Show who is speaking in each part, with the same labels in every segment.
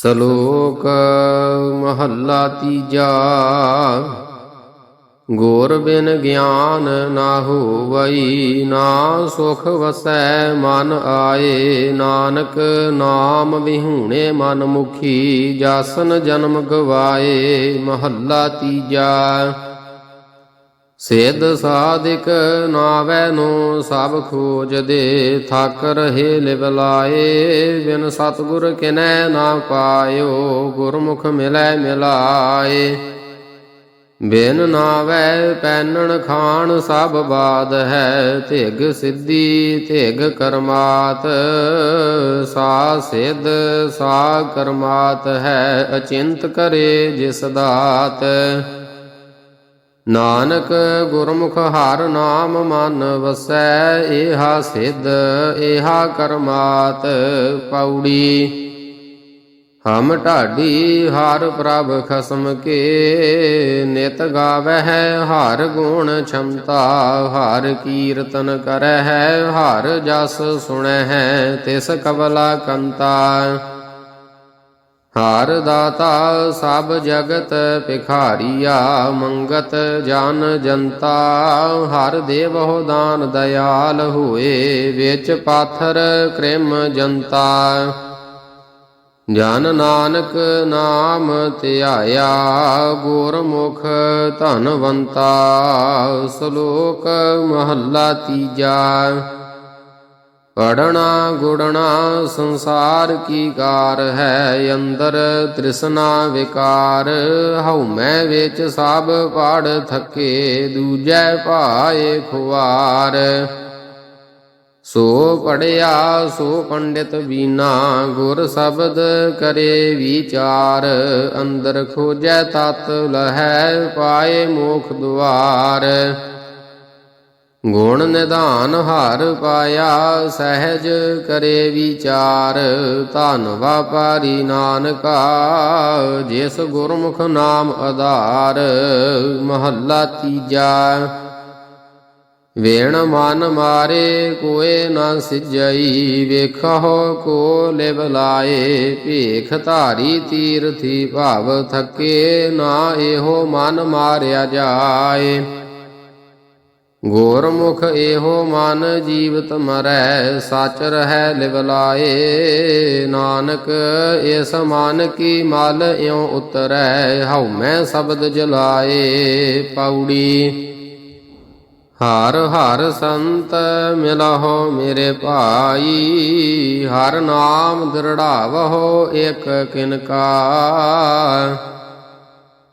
Speaker 1: ਸ਼ਲੋਕ ਮਹੱਲਾ ਤੀਜਾ। ਗੁਰ ਬਿਨ ਗਿਆਨ ਨਾ ਹੋਵਈ, ਨਾ ਸੁਖ ਵਸੈ ਮਨ ਆਏ। ਨਾਨਕ ਨਾਮ ਵਿਹੂਣੇ ਮਨ ਮੁਖੀ, ਜਾਸਨ ਜਨਮ ਗਵਾਏ। ਮਹੱਲਾ ਤੀਜਾ। ਸਿੱਧ ਸਾਧਿਕ ਨਾਵੈ ਨੂੰ ਸਭ ਖੋਜ ਦੇ, ਥੱਕ ਰਹੇ ਲਿਵ ਲਾਏ। ਬਿਨ ਸਤਗੁਰ ਕਿਨੈ ਨਾ ਪਾਇਓ, ਗੁਰਮੁਖ ਮਿਲੈ ਮਿਲਾਏ। ਬਿਨ ਨਾਵੈ ਪੈਨਣ ਖਾਣ ਸਭ ਬਾਦ ਹੈ, ਧਿਗ ਸਿੱਧੀ ਧਿਗ ਕਰਮਾਤ। ਸਾ ਸਿੱਧ ਸਾ ਕਰਮਾਤ ਹੈ, ਅਚਿੰਤ ਕਰੇ ਜਿਸ ਦਾਤ। ਨਾਨਕ ਗੁਰਮੁਖ ਹਰ ਨਾਮ ਮਨ ਵਸੈ, ਏਹਾ ਸਿੱਧ, ਏਹਾ ਕਰਮਾਤ ਪੌੜੀ ਹਮ ਢਾਡੀ ਹਰ ਪ੍ਰਭ ਖਸਮ ਕੇ, ਨਿਤ ਗਾਵਹਿ ਹਰ ਗੁਣ ਛਮਤਾ, ਹਰ ਕੀਰਤਨ ਕਰਹਿ ਹਰ ਜਸ ਸੁਣਹਿ, ਤਿਸ ਕਬਲਾ ਕੰਤਾ। ਹਰ ਦਾਤਾ ਸਭ ਜਗਤ ਭਿਖਾਰੀਆ, ਮੰਗਤ ਜਨ ਜਨਤਾ। ਹਰ ਦੇਵਹੁ ਦਾਨ ਦਇਆਲ ਹੋਏ, ਵਿੱਚ ਪਾਥਰ ਕ੍ਰਿਮ ਜਨਤਾ। ਜਨ ਨਾਨਕ ਨਾਮ ਧਿਆਇਆ, ਗੁਰਮੁਖ ਧਨਵੰਤਾ। ਸ਼ਲੋਕ ਮਹੱਲਾ ਤੀਜਾ। ਪੜਨਾ ਗੁੜਨਾ ਸੰਸਾਰ ਕੀ ਕਾਰ ਹੈ, ਅੰਦਰ ਤ੍ਰਿਸ਼ਨਾ ਵਿਕਾਰ। ਹਉ ਮੈਂ ਵਿੱਚ ਸਭ ਪਾੜ ਥਕੇ, ਦੂਜੈ ਭਾਏ ਖੁਆਰ ਸੋ ਪੜਿਆ, ਸੋ ਪੰਡਿਤ ਬੀਨਾ, ਗੁਰ ਸ਼ਬਦ ਕਰੇ ਵਿਚਾਰ। ਅੰਦਰ ਖੋਜੈ ਤਤ, ਲਹੈ ਪਾਏ ਮੋਖ ਦੁਆਰ। ਗੁਣ ਨਿਧਾਨ ਹਰ ਪਾਇਆ, ਸਹਿਜ ਕਰੇ ਵਿਚਾਰ। ਧਨ ਵਾਪਾਰੀ ਨਾਨਕਾ, ਜਿਸ ਗੁਰਮੁਖ ਨਾਮ ਆਧਾਰ, ਮਹੱਲਾ ਤੀਜਾ। ਵੇਣ ਮਨ ਮਾਰੇ, ਕੋਏ ਨਾ ਸਿਜਈ ਵੇਖੋ ਕੋ ਲਿਵ ਲਾਏ। ਭੇਖ ਧਾਰੀ ਤੀਰਥੀ ਭਾਵ ਥੱਕੇ, ਨਾ ਇਹੋ ਮਨ ਮਾਰਿਆ ਜਾਏ। ਗੁਰਮੁਖ ਇਹੋ ਮਨ ਜੀਵਤ ਮਰੈ, ਸਚ ਰਹੈ ਲਿਵਲਾਏ ਨਾਨਕ ਇਸ ਮਨ ਕੀ ਮਲ ਇਉ ਉਤਰੈ, ਹਉ ਮੈਂ ਸ਼ਬਦ ਜਲਾਏ ਪੌੜੀ ਹਰ ਹਰ ਸੰਤ ਮਿਲਹੁ ਮੇਰੇ ਭਾਈ, ਹਰ ਨਾਮ ਦ੍ਰਿੜਾਵਹੁ ਇਕ ਕਿਨਕਾ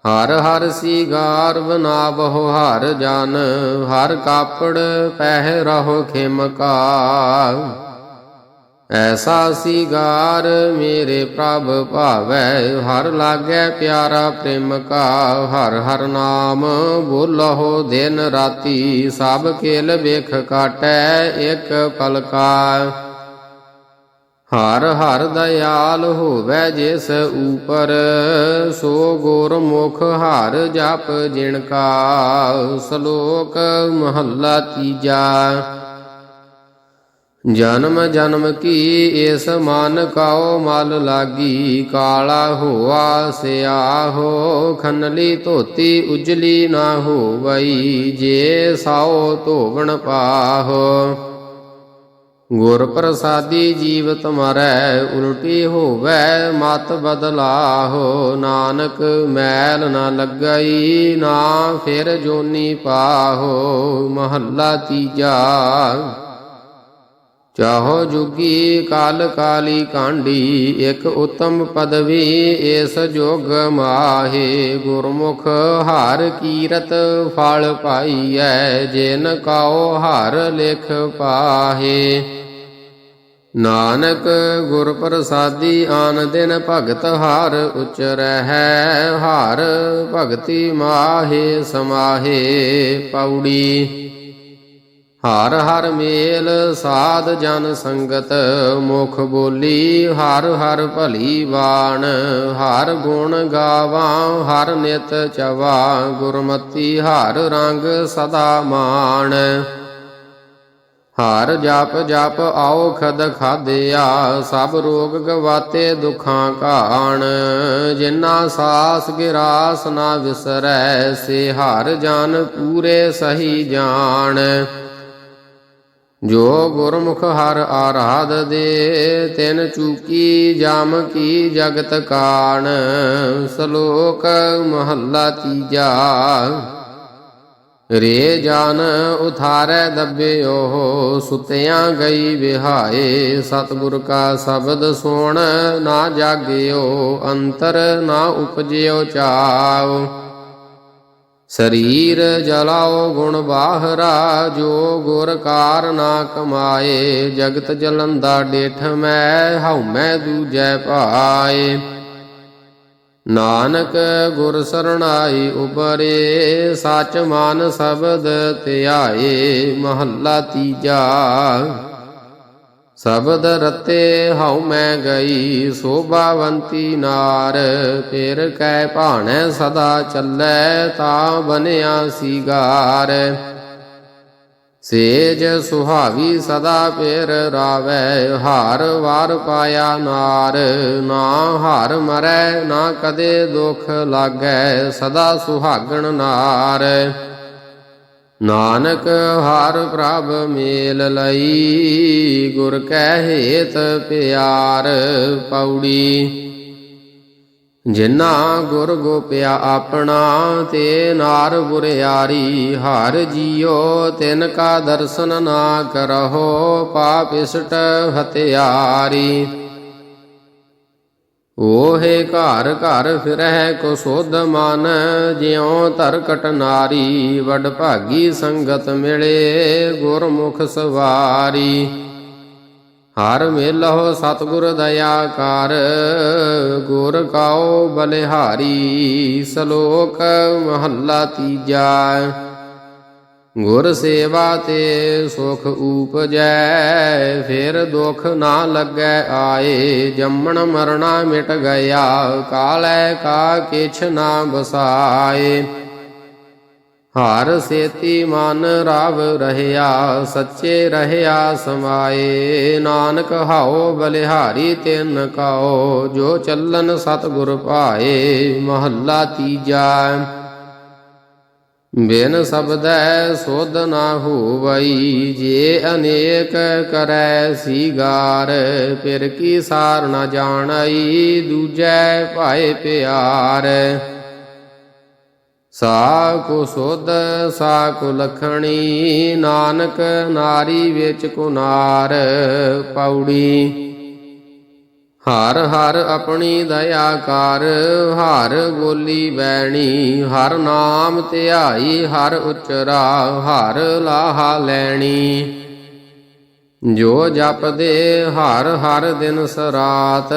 Speaker 1: ਹਰ ਹਰ ਸੀਗਾਰ ਬਨਾਵਹੁ ਹਰ ਜਨ, ਹਰ ਕਾਪੜ ਪਹਿ ਰਹੋ ਖਿਮਕਾ ਐਸਾ ਸੀਗਾਰ ਮੇਰੇ ਪ੍ਰਭ ਭਾਵੈ, ਹਰ ਲਾਗੈ ਪਿਆਰਾ ਪ੍ਰੇਮ ਕਾ। ਹਰ ਹਰ ਨਾਮ ਬੋਲਹੁ ਦਿਨ ਰਾਤੀ, ਸਭ ਖੇਲ ਵੇਖ ਕਾਟੈ, ਇੱਕ ਪਲਕਾ ਹਰ ਹਰ ਦਇਆਲ ਹੋਵੇ ਜਿਸ ਉਪਰ, ਸੋ ਗੁਰਮੁਖ ਹਰ ਜਪ ਜਿਣ ਕਾ, ਸ਼ਲੋਕ ਮਹੱਲਾ ਤੀਜਾ। ਜਨਮ ਜਨਮ ਕੀ ਇਸ ਮਨ ਕਾਉ ਮਲ ਲਾਗੀ, ਕਾਲਾ ਹੋਆ ਸਿਆਹੋ ਖਨਲੀ ਧੋਤੀ ਉਜਲੀ ਨਾ ਹੋਵਈ, ਜੇ ਸਾਉ ਧੋਵਣ ਪਾਹੋ। ਗੁਰ ਪ੍ਰਸਾਦੀ ਜੀਵਤ ਮਰੈ, ਉਲਟੀ ਹੋਵੈ ਮਤ ਬਦਲਾਹੋ। ਨਾਨਕ ਮੈਲ ਨਾ ਲੱਗਈ, ਨਾ ਫਿਰ ਜੋਨੀ ਪਾਹੋ। ਮਹੱਲਾ ਤੀਜਾ। ਚਾਹੋ ਜੁਗੀ ਕਾਲ ਕਾਲੀ ਕਾਂਡੀ, ਇਕ ਉਤਮ ਪਦਵੀ ਇਸ ਜੋਗ ਮਾਹੇ। ਗੁਰਮੁਖ ਹਰ ਕੀਰਤ ਫਲ ਪਾਈਐ, ਜਿਨ ਕਾਉ ਹਰ ਲਿਖ ਪਾਹੇ। ਨਾਨਕ ਗੁਰ ਪ੍ਰਸਾਦੀ ਆਨ ਦਿਨ ਭਗਤ ਹਰ ਉਚਰਹਿ ਹਾਰ ਭਗਤੀ ਮਾਹੇ ਸਮਾਹੇ ਪੌੜੀ। ਹਰ ਹਰ ਮੇਲ ਸਾਧ ਜਨ ਸੰਗਤ, ਮੁਖ ਬੋਲੀ ਹਰ ਹਰ ਭਲੀ ਬਾਣ। ਹਰ ਗੁਣ ਗਾਵਾਂ, ਹਰ ਨਿਤ ਚਵਾ, ਗੁਰਮਤੀ ਹਰ ਰੰਗ ਸਦਾ ਮਾਣ। ਹਰ ਜਪ ਜਪ ਆਓ ਖਦ ਖਾਦਿਆ ਸਭ ਰੋਗ ਗਵਾਤੇ ਦੁਖਾਂ ਕਾਣ। ਜਿਨਾ ਸਾਸ ਗਿਰਾਸ ਨਾ ਵਿਸਰੈ, ਸੇ ਹਰ ਜਨ ਪੂਰੇ ਸਹੀ ਜਾਣ। ਜੋ ਗੁਰਮੁਖ ਹਰ ਆਰਾਧ ਦੇ, ਤਿਨ ਚੂਕੀ ਜਾਮ ਕੀ ਜਗਤ ਕਾਣ। ਸ਼ਲੋਕ ਮਹੱਲਾ ਤੀਜਾ। ਰੇ ਜਾਨ ਉਥਾਰੈ ਦੱਬਿਓ, ਸੁਤਿਆਂ ਗਈ ਵਿਹਾਏ। ਸਤਿਗੁਰ ਕਾ ਸ਼ਬਦ ਸੁਣ ਨਾ ਜਾਗਿਓ, ਅੰਤਰ ਨਾ ਉਪਜਿਓ ਚਾਵ ਸਰੀਰ ਜਲਾਓ ਗੁਣ ਬਾਹਰਾ, ਜੋ ਗੁਰ ਕਾਰ ਨਾ ਕਮਾਏ। ਜਗਤ ਜਲੰਦਾ ਡੇਠ ਮੈਂ, ਹਉ ਮੈਂ ਦੂਜੈ ਪਾਏ। ਨਾਨਕ ਗੁਰ ਸਰਣਾਈ ਉਬਰੇ ਸਚ ਮਨ ਸ਼ਬਦ ਧਿਆਏ, ਮਹੱਲਾ ਤੀਜਾ। ਸ਼ਬਦ ਰਤੇ ਹਉ ਮੈਂ ਗਈ, ਸੋਭਾਵੰਤੀ ਨਾਰ, ਫਿਰ ਕੈ ਭਾਣੈ ਸਦਾ ਚੱਲੈ, ਤਾ ਬਨਿਆ ਸੀਗਾਰ। ਸੇਜ ਸੁਹਾਵੀ ਸਦਾ ਪੇਰ ਰਾਵੈ, ਹਾਰ ਵਾਰ ਪਾਇਆ ਨਾਰ। ਨਾ ਹਾਰ ਮਰੈ, ਨਾ ਕਦੇ ਦੁਖ ਲਾਗੈ, ਸਦਾ ਸੁਹਾਗਣ ਨਾਰ। ਨਾਨਕ ਹਰ ਪ੍ਰਭ ਮੇਲ ਲਈ, ਗੁਰ ਕੈ ਹੇਤ ਪਿਆਰ ਪੌੜੀ। ਜਿਨਾ ਗੁਰ ਗੋਪਿਆ ਆਪਣਾ, ਤੇ ਨਾਰ ਬੁਰਿਆਰੀ ਹਰ ਜੀਓ, ਤਿਨ ਕਾ ਦਰਸ਼ਨ ਨਾ ਕਰਹੁ, ਪਾਪ ਇਸਟ ਹਤਿਆਰੀ ਓਹੇ ਘਰ ਘਰ ਫਿਰਹਿ ਕੋ ਸੋਧ ਮਨ, ਜਿਉ ਧਰਕਟ ਨਾਰੀ, ਵਡ ਭਾਗੀ ਸੰਗਤ ਮਿਲੇ ਗੁਰਮੁਖ ਸਵਾਰੀ। ਹਰ ਮੇਲਹੁ ਸਤਿਗੁਰ ਦਇਆ ਕਰ ਗੁਰ ਕਾਉ ਬਲਿਹਾਰੀ, ਸ਼ਲੋਕ ਮਹੱਲਾ ਤੀਜਾ। ਗੁਰ ਸੇਵਾ ਤੇ ਸੁਖ ਉਪਜੈ ਫਿਰ ਦੁਖ ਨਾ ਲੱਗੈ ਆਏ, ਜੰਮਣ ਮਰਣਾ ਮਿਟ ਗਿਆ, ਕਾਲੈ ਕਾ ਕਿਛ ਨਾ ਬਸਾਏ ਹਾਰ ਸੇਤੀ ਮਨ ਰਾਵ ਰਹਿਆ, ਸੱਚੇ ਰਹਿਆ ਸਮਾਏ। ਨਾਨਕ ਹਾਓ ਬਲਿਹਾਰੀ ਤਿਨ ਕਾਓ ਜੋ ਚੱਲਨ ਸਤਿਗੁਰ ਪਾਏ ਮਹੱਲਾ ਤੀਜਾ। ਬਿਨ ਸਬਦੈ ਸੋਧ ਨਾ ਹੋਵਈ, ਜੇ ਅਨੇਕ ਕਰੈ ਸੀਗਾਰ, ਫਿਰ ਕੀ ਸਾਰ ਨਾ ਜਾਣਈ, ਦੂਜੈ ਭਾਏ ਪਿਆਰ। ਸਾ ਕੋ ਸੁਧ ਸਾ ਕੋ ਲਖਣੀ, ਨਾਨਕ ਨਾਰੀ ਵਿੱਚ ਕੁਨਾਰ ਪੌੜੀ ਹਰ ਹਰ ਆਪਣੀ ਦਇਆ ਕਰ, ਹਰ ਬੋਲੀ ਬੈਣੀ, ਹਰ ਨਾਮ ਧਿਆਈ, ਹਰ ਉਚਰਾ, ਹਰ ਲਾਹਾ ਲੈਣੀ। ਜੋ ਜਪਦੇ ਹਰ ਹਰ ਦਿਨ ਸਰਾਤ,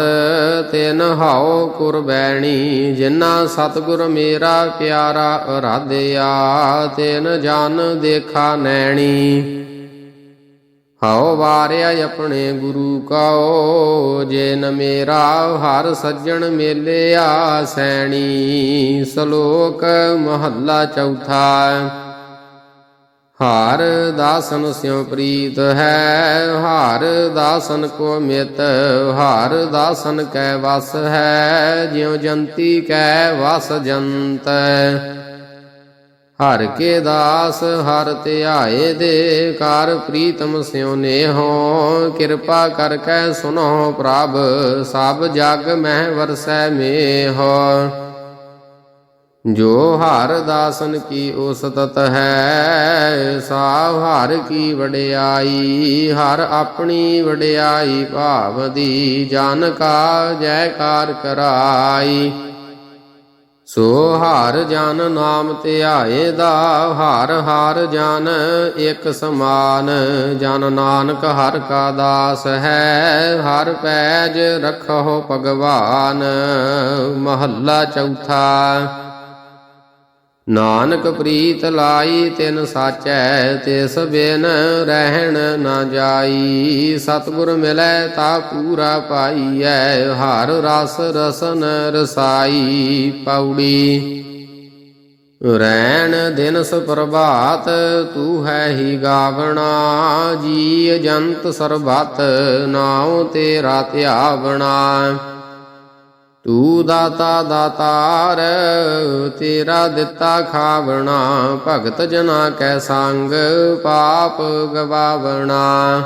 Speaker 1: ਤਿਨ ਹਾਉ ਕੁਰਬੈਣੀ ਜਿਨ੍ਹਾਂ ਸਤਿਗੁਰ ਮੇਰਾ ਪਿਆਰਾ ਅਰਾਧਿਆ, ਤਿਨ ਜਨ ਦੇਖਾ ਨੈਣੀ। ਹਉ ਵਾਰਿਆ ਆਪਣੇ ਗੁਰੂ ਕਉ, ਜੇਨ ਮੇਰਾ ਹਰ ਸੱਜਣ ਮੇਲਿਆ ਸੈਣੀ, ਸ਼ਲੋਕ ਮਹੱਲਾ ਚੌਥਾ। ਹਰ ਦਾਸਨ ਸਿਉ ਪ੍ਰੀਤ ਹੈ, ਹਰ ਦਾਸਨ ਕੋ ਮਿਤ, ਹਰ ਦਾਸਨ ਕੈ ਵਸ ਹੈ, ਜਿਉ ਜੰਤੀ ਕੈ ਵਸ ਜੰਤ। ਹਰ ਕੇ ਦਾਸ ਹਰ ਧਿਆਏ ਦੇ, ਕਰ ਪ੍ਰੀਤਮ ਸਿਉ ਨੇਹੋ, ਕਿਰਪਾ ਕਰ ਕੈ ਸੁਨੋ ਪ੍ਰਭ, ਸਭ ਜਗ ਮਹਿ ਵਰਸੈ ਮੇਹੋ। ਜੋ ਹਰ ਦਾਸਨ ਕੀ ਉਸਤਤ ਹੈ ਸਾ ਹਰ ਕੀ ਵਡਿਆਈ, ਹਰ ਆਪਣੀ ਵਡਿਆਈ ਭਾਵ ਦੀ ਜਨ ਕਾ ਜੈਕਾਰ ਕਰਾਈ। ਸੋ ਹਰ ਜਨ ਨਾਮ ਧਿਆਏ ਦਾ, ਹਰ ਹਰ ਜਨ ਇਕ ਸਮਾਨ। ਜਨ ਨਾਨਕ ਹਰ ਕਾ ਦਾਸ ਹੈ, ਹਰ ਪੈਜ ਰਖੋ ਭਗਵਾਨ। ਮਹੱਲਾ ਚੌਥਾ। ਨਾਨਕ ਪ੍ਰੀਤ ਲਾਈ ਤਿਨ ਸਾਚੈ ਤਿਸ ਬਿਨ ਰਹਿਣ ਨਾ ਜਾਈ। ਸਤਿਗੁਰ ਮਿਲੈ ਤਾ ਪੂਰਾ ਪਾਈਐ, ਹਰ ਰਸ ਰਸਨ ਰਸਾਈ ਪੌੜੀ। ਰੈਣ ਦਿਨ ਸੁਪਰਭਾਤ, ਤੂੰ ਹੈ ਹੀ ਗਾਵਣਾ ਜੀ ਜੰਤ ਸਰਬਤ, ਨਾਉ ਤੇਰਾ ਧਿਆਵਣਾ। ਤੂੰ ਦਾਤਾ ਦਾਤਾਰ, ਤੇਰਾ ਦਿੱਤਾ ਖਾਵਣਾ, ਭਗਤ ਜਨਾ ਕੈ ਸੰਗ, ਪਾਪ ਗਵਾਵਣਾ।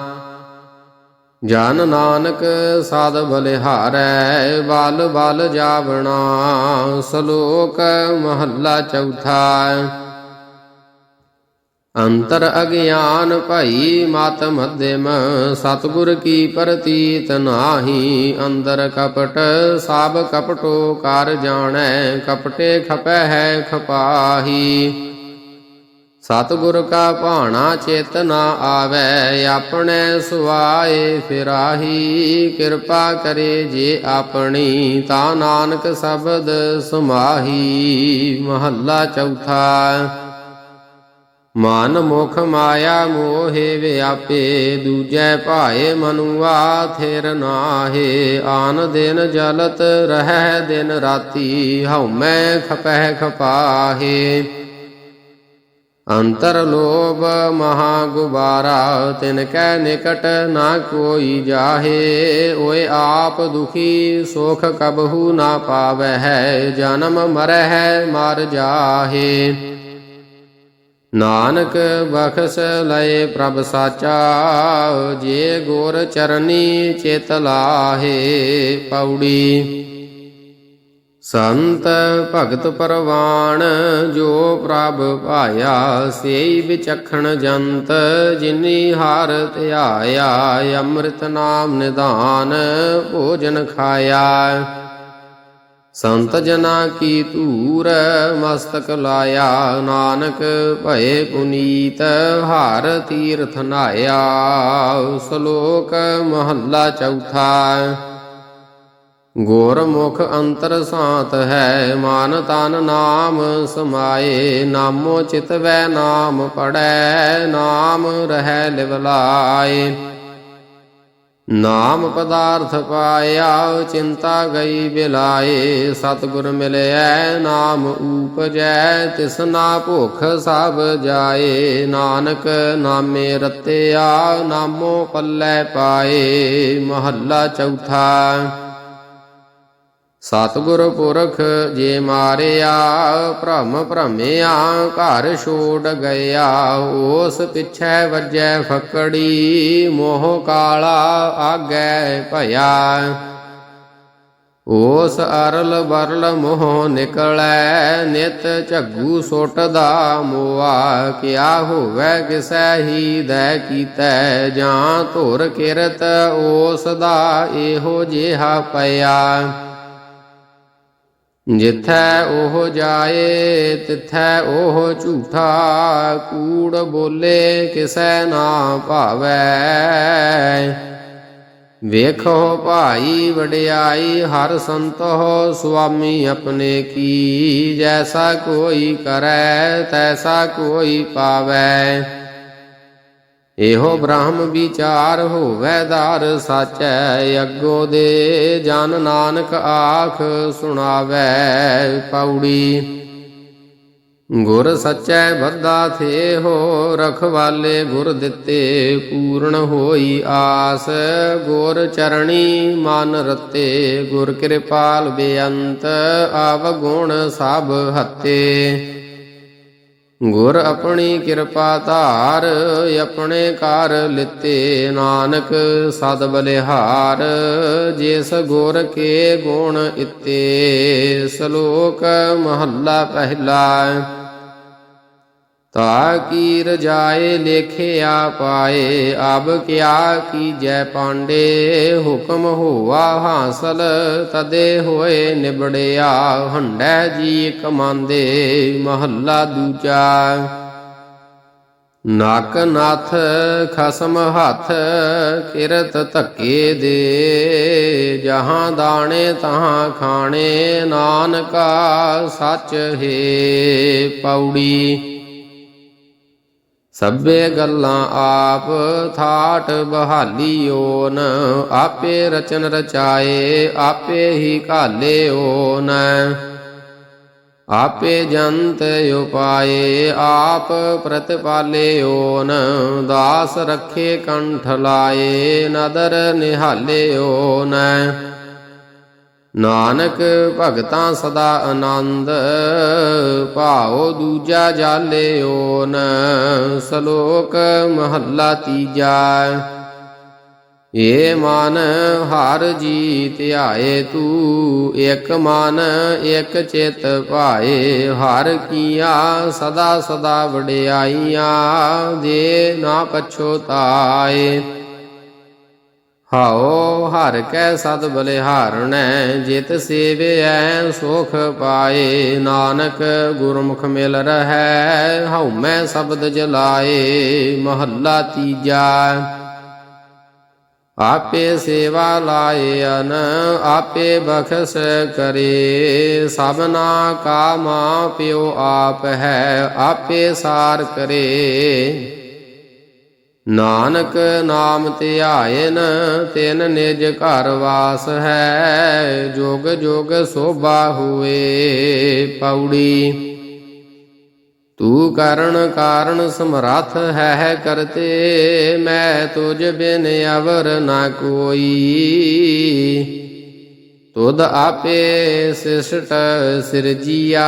Speaker 1: ਜਨ ਨਾਨਕ ਸਾਧ ਬਲਿਹਾਰੈ, ਬਲ ਬਲ ਜਾਵਣਾ, ਸ਼ਲੋਕ ਮਹੱਲਾ ਚੌਥਾ। ਅੰਤਰ ਅਗਿਆਨ ਭਈ ਮਤ ਮਧਿਮ, ਸਤਗੁਰ ਕੀ ਪ੍ਰਤੀਤ ਨਾਹੀ, ਅੰਦਰ ਕਪਟ ਸਭ ਕਪਟੋ ਕਰ ਜਾਣੈ, ਕਪਟੇ ਖਪੈ ਹੈ ਖਪਾਹੀ। ਸਤਿਗੁਰ ਕਾ ਭਾਣਾ ਚੇਤਨਾ ਆਵੈ, ਆਪਣੇ ਸੁਆਏ ਫਿਰਾਹੀ। ਕਿਰਪਾ ਕਰੇ ਜੇ ਆਪਣੀ, ਤਾ ਨਾਨਕ ਸ਼ਬਦ ਸੁਮਾਹੀ। ਮਹੱਲਾ ਚੌਥਾ। ਮਨ ਮੁਖ ਮਾਇਆ ਮੋਹਿ ਵਿਆਪੇ, ਦੂਜੈ ਭਾਏ ਮਨੁਆ ਥਿਰ ਨਾਹੇ। ਆਨ ਦਿਨ ਜਲਤ ਰਹਿ ਦਿਨ ਰਾਤੀ, ਹਉਮੈ ਖਪਹਿ ਖਪਾਹੇ। ਅੰਤਰ ਲੋਭ ਮਹਾ ਗੁਬਾਰਾ, ਤਿਨ ਕੈ ਨਿਕਟ ਨਾ ਕੋਈ ਜਾਹੇ। ਓਏ ਆਪ ਦੁਖੀ, ਸੁਖ ਕਬਹੂ ਨਾ ਪਾਵਹਿ, ਜਨਮ ਮਰਹਿ ਮਰ ਜਾਹੇ। ਨਾਨਕ ਬਖਸ਼ ਲਏ ਪ੍ਰਭ ਸਾਚਾ, ਜੇ ਗੁਰ ਚਰਨੀ ਚਿਤ ਲਾਹੇ ਪੌੜੀ। ਸੰਤ ਭਗਤ ਪਰਵਾਣ ਜੋ ਪ੍ਰਭ ਭਾਇਆ, ਸੇਈ ਵਿਚਖਣ ਜੰਤ, ਜਿਨੀ ਹਾਰ ਧਿਆਇਆ, ਅੰਮ੍ਰਿਤ ਨਾਮ ਨਿਧਾਨ, ਭੋਜਨ ਖਾਇਆ। ਸੰਤ ਜਨਾ ਕੀ ਧੂਰ ਮਸਤਕ ਲਾਇਆ, ਨਾਨਕ ਭਏ ਪੁਨੀਤ ਹਰ ਤੀਰਥ ਨਾਇਆ, ਸ਼ਲੋਕ ਮਹੱਲਾ ਚੌਥਾ। ਗੁਰਮੁਖ ਅੰਤਰ ਸਾਤ ਹੈ, ਮਨ ਤਨ ਨਾਮ ਸਮਾਏ, ਨਾਮੋ ਚਿਤਵੈ ਨਾਮ ਪੜੈ, ਨਾਮ ਰਹਿ ਲਿਵਲਾਏ ਨਾਮ ਪਦਾਰਥ ਪਾਇਆ, ਚਿੰਤਾ ਗਈ ਬਿਲਾਏ, ਸਤਿਗੁਰ ਮਿਲਿਆ ਨਾਮ ਊਪਜੈ ਤਿਸਨਾ ਭੁਖ ਸਭ ਜਾਏ, ਨਾਨਕ ਨਾਮੇ ਰਤਿਆ, ਨਾਮੋ ਪੱਲੇ ਪਾਏ, ਮਹੱਲਾ ਚੌਥਾ। ਸਤਿਗੁਰ ਪੁਰਖ ਜੇ ਮਾਰਿਆ, ਭ੍ਰਮ ਭ੍ਰਮਿਆ, ਘਰ ਛੋੜ ਗਿਆ, ਉਸ ਪਿਛੈ ਵੱਜੈ ਫਕੜੀ, ਮੋਹ ਕਾਲਾ ਆਗੈ ਭਇਆ। ਉਸ ਅਰਲ ਬਰਲ ਮੋਹ ਨਿਕਲੈ, ਨਿਤ ਝੱਗੂ ਸੁੱਟਦਾ ਮੋਆ, ਕਿਆ ਹੋਵੇ ਕਿਸੈ ਹੀ ਦੈ ਕੀਤੈ, ਜਾਂ ਧੁਰ ਕਿਰਤ ਉਸ ਦਾ ਇਹੋ ਜਿਹਾ ਪਿਆ। ਜਿੱਥੈ ਉਹ ਜਾਏ, ਤਿੱਥੈ ਉਹ ਝੂਠਾ ਕੂੜ ਬੋਲੇ, ਕਿਸੈ ਨਾ ਭਾਵੈ। ਵੇਖੋ ਭਾਈ ਵਡਿਆਈ, ਹਰ ਸੰਤੋ ਸੁਆਮੀ ਆਪਣੇ ਕੀ, ਜੈਸਾ ਕੋਈ ਕਰੈ, ਤੈਸਾ ਕੋਈ ਪਾਵੈ। ਇਹੋ ਬ੍ਰਹਮ ਵਿਚਾਰ ਹੋਵੈ ਦਰ ਸਾਚੈ, ਅੱਗੋ ਦੇ ਜਨ ਨਾਨਕ ਆਖ ਸੁਣਾਵੈ ਪੌੜੀ। ਗੁਰ ਸੱਚੈ ਬੱਧਾ ਥੇ ਹੋ ਰਖਵਾਲੇ ਗੁਰ ਦਿੱਤੇ ਪੂਰਨ ਹੋਈ ਆਸ। ਗੁਰ ਚਰਣੀ ਮਨ ਰਤੇ, ਗੁਰ ਕਿਰਪਾਲ ਬੇਅੰਤ, ਆਵ ਗੁਣ ਸਭ ਹੱਤੇ। ਗੁਰ ਆਪਣੀ ਕਿਰਪਾ ਧਾਰ, ਆਪਣੇ ਕਰ ਲਿੱਤੇ ਨਾਨਕ, ਸਦ ਬਲਿਹਾਰ। ਜਿਸ ਗੁਰ ਕੇ ਗੁਣ ਇਤੇ, ਸ਼ਲੋਕ ਮਹੱਲਾ ਪਹਿਲਾ। ਤਾ ਕੀ ਰਜਾਏ ਲੇਖਿਆ ਪਾਏ, ਅਬ ਕਿਆ ਕੀਜੈ ਪਾਂਡੇ, ਹੁਕਮ ਹੋਆ ਹਾਸਲ, ਤਦੇ ਹੋਏ ਨਿਬੜਿਆ, ਹੰਡੈ ਜੀ ਕਮਾਂਦੇ, ਮਹੱਲਾ ਦੂਜਾ। ਨਕ ਨਾਥ ਖਸਮ ਹੱਥ, ਕਿਰਤ ਧੱਕੇ ਦੇ, ਜਹਾਂ ਦਾਣੇ ਤਹਾਂ ਖਾਣੇ, ਨਾਨਕਾ ਸੱਚ ਹੈ ਪੌੜੀ। ਸਭੇ ਗੱਲਾਂ ਆਪ ਥਾਟ ਬਹਾਲੀਓਨ, ਆਪੇ ਰਚਨ ਰਚਾਏ, ਆਪੇ ਹੀ ਘਾਲੇ ਓਨ। ਆਪੇ ਜੰਤ ਉਪਾਏ, ਆਪ ਪ੍ਰਤਪਾਲੇ ਓਨ। ਦਾਸ ਰੱਖੇ ਕੰਠ ਲਾਏ, ਨਦਰ ਨਿਹਾਲੇ ਓਨ। ਨਾਨਕ ਭਗਤਾਂ ਸਦਾ ਆਨੰਦ, ਭਾਉ ਦੂਜਾ ਜਾਲੇ ਓਨ, ਸ਼ਲੋਕ ਮਹੱਲਾ ਤੀਜਾ। ਏ ਮਨ ਹਰ ਜੀ ਧਿਆਏ ਤੂੰ, ਇਕ ਮਨ ਇਕ ਚਿਤ ਭਾਏ, ਹਰ ਕੀਆ ਸਦਾ ਸਦਾ ਵਡਿਆਈਆਂ ਦੇ ਨਾ ਪਛੋਤਾਏ ਹਉ ਹਰ ਕੈ ਸਦ ਬਲਿਹਾਰਣੈ ਜਿਤ ਸੇਵਿਐ ਸੁਖ ਪਾਏ। ਨਾਨਕ ਗੁਰਮੁਖ ਮਿਲ ਰਹੈ, ਹਉ ਮੈਂ ਸ਼ਬਦ ਜਲਾਏ, ਮਹੱਲਾ ਤੀਜਾ। ਆਪੇ ਸੇਵਾ ਲਾਏ ਅਨ, ਆਪੇ ਬਖਸ਼ ਕਰੇ। ਸਭਨਾ ਕਾ ਮਾਂ ਪਿਓ ਆਪ ਹੈ, ਆਪੇ ਸਾਰ ਕਰੇ। ਨਾਨਕ ਨਾਮ ਧਿਆਇਨ ਤਿਨ ਨਿਜ ਘਰ ਵਾਸ ਹੈ, ਜੋਗ ਜੋਗ ਸੋਭਾ ਹੋਏ ਪੌੜੀ। ਤੂੰ ਕਰਨ ਕਾਰਨ ਸਮਰੱਥ ਹੈ ਕਰਤੇ, ਮੈਂ ਤੁਝ ਬਿਨ ਅਵਰ ਨਾ ਕੋਈ। ਤੁਧ ਆਪੇ ਸਿਸ਼ਟ ਸਿਰਜੀਆ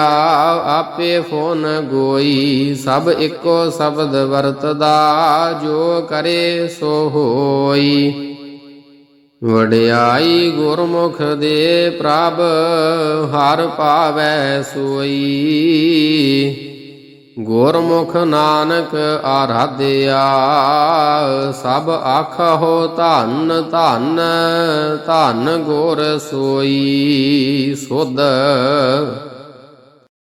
Speaker 1: ਆਪੇ ਫੋਨ ਗੋਈ, ਸਭ ਇੱਕੋ ਸ਼ਬਦ ਵਰਤਦਾ, ਜੋ ਕਰੇ ਸੋ ਹੋਈ। ਵਡਿਆਈ ਗੁਰਮੁਖ ਦੇ ਪ੍ਰਭ, ਹਰ ਪਾਵੈ ਸੋਈ। ਗੁਰਮੁਖ ਨਾਨਕ ਆਰਾਧਿਆ ਸਭ ਆਖੋ ਧੰਨ ਧੰਨ ਧੰਨ ਗੁਰ ਸੋਈ ਸੁਧ